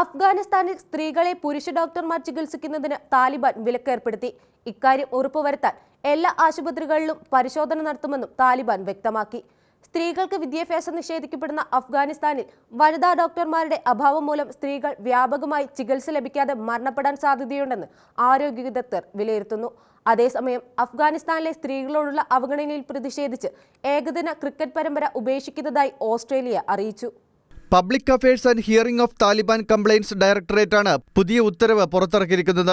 അഫ്ഗാനിസ്ഥാനിൽ സ്ത്രീകളെ പുരുഷ ഡോക്ടർമാർ ചികിത്സിക്കുന്നതിന് താലിബാൻ വിലക്കേർപ്പെടുത്തി. ഇക്കാര്യം ഉറപ്പുവരുത്താൻ എല്ലാ ആശുപത്രികളിലും പരിശോധന നടത്തുമെന്നും താലിബാൻ വ്യക്തമാക്കി. സ്ത്രീകൾക്ക് വിദ്യാഭ്യാസം നിഷേധിക്കപ്പെടുന്ന അഫ്ഗാനിസ്ഥാനിൽ വനിതാ ഡോക്ടർമാരുടെ അഭാവം മൂലം സ്ത്രീകൾ വ്യാപകമായി ചികിത്സ ലഭിക്കാതെ മരണപ്പെടാൻ സാധ്യതയുണ്ടെന്ന് ആരോഗ്യ വിദഗ്ധർ വിലയിരുത്തുന്നു. അതേസമയം അഫ്ഗാനിസ്ഥാനിലെ സ്ത്രീകളോടുള്ള അവഗണനയിൽ പ്രതിഷേധിച്ച് ഏകദിന ക്രിക്കറ്റ് പരമ്പര ഉപേക്ഷിക്കുന്നതായി ഓസ്ട്രേലിയ അറിയിച്ചു. Public affairs and hearing of Taliban compliance ഡയറക്ടറേറ്റാണ് പുതിയ ഉത്തരവ് പുറത്തിറക്കിയിരിക്കുന്നത്.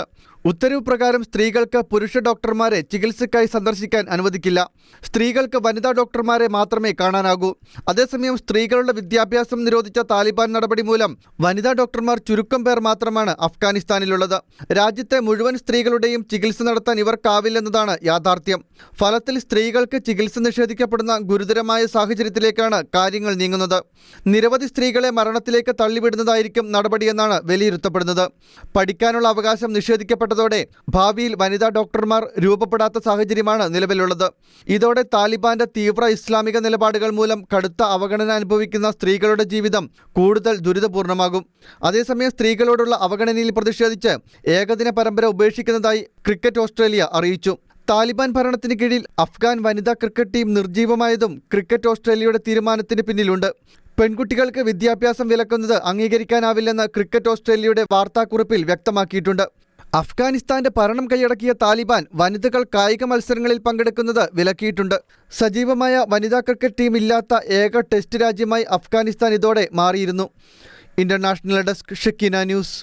ഉത്തരവ് പ്രകാരം സ്ത്രീകൾക്ക് പുരുഷ ഡോക്ടർമാരെ ചികിത്സയ്ക്കായി സന്ദർശിക്കാൻ അനുവദിക്കില്ല. സ്ത്രീകൾക്ക് വനിതാ ഡോക്ടർമാരെ മാത്രമേ കാണാനാകൂ. അതേസമയം സ്ത്രീകളുടെ വിദ്യാഭ്യാസം നിരോധിച്ച താലിബാൻ നടപടി മൂലം വനിതാ ഡോക്ടർമാർ ചുരുക്കം പേർ മാത്രമാണ് അഫ്ഗാനിസ്ഥാനിലുള്ളത്. രാജ്യത്തെ മുഴുവൻ സ്ത്രീകളുടെയും ചികിത്സ നടത്താൻ ഇവർക്കാവില്ലെന്നതാണ് യാഥാർത്ഥ്യം. ഫലത്തിൽ സ്ത്രീകൾക്ക് ചികിത്സ നിഷേധിക്കപ്പെടുന്ന ഗുരുതരമായ സാഹചര്യത്തിലേക്കാണ് കാര്യങ്ങൾ നീങ്ങുന്നത്. നിരവധി സ്ത്രീകളെ മരണത്തിലേക്ക് തള്ളിവിടുന്നതായിരിക്കും നടപടിയെന്നാണ് വിലയിരുത്തപ്പെടുന്നത്. പഠിക്കാനുള്ള അവകാശം നിഷേധിക്കപ്പെട്ടതോടെ ഭാവിയിൽ വനിതാ ഡോക്ടർമാർ രൂപപ്പെടാത്ത സാഹചര്യമാണ് നിലവിലുള്ളത്. ഇതോടെ താലിബാന്റെ തീവ്ര ഇസ്ലാമിക നിലപാടുകൾ മൂലം കടുത്ത അവഗണന അനുഭവിക്കുന്ന സ്ത്രീകളുടെ ജീവിതം കൂടുതൽ ദുരിതപൂർണമാകും അതേസമയം സ്ത്രീകളോടുള്ള അവഗണനയിൽ പ്രതിഷേധിച്ച് ഏകദിന പരമ്പര ഉപേക്ഷിക്കുന്നതായി ക്രിക്കറ്റ് ഓസ്ട്രേലിയ അറിയിച്ചു. താലിബാൻ ഭരണത്തിന് കീഴിൽ അഫ്ഗാൻ വനിതാ ക്രിക്കറ്റ് ടീം നിർജീവമായതും ക്രിക്കറ്റ് ഓസ്ട്രേലിയയുടെ തീരുമാനത്തിന് പിന്നിലുണ്ട്. പെൺകുട്ടികൾക്ക് വിദ്യാഭ്യാസം വിലക്കുന്നത് അംഗീകരിക്കാനാവില്ലെന്ന് ക്രിക്കറ്റ് ഓസ്ട്രേലിയയുടെ വാർത്താക്കുറിപ്പിൽ വ്യക്തമാക്കിയിട്ടുണ്ട്. അഫ്ഗാനിസ്ഥാന്റെ ഭരണം കൈയടക്കിയ താലിബാൻ വനിതകൾ കായിക മത്സരങ്ങളിൽ പങ്കെടുക്കുന്നത് വിലക്കിയിട്ടുണ്ട്. സജീവമായ വനിതാ ക്രിക്കറ്റ് ടീം ഇല്ലാത്ത ഏക ടെസ്റ്റ് രാജ്യമായി അഫ്ഗാനിസ്ഥാൻ ഇതോടെ മാറിയിരുന്നു. International desk Shakina news.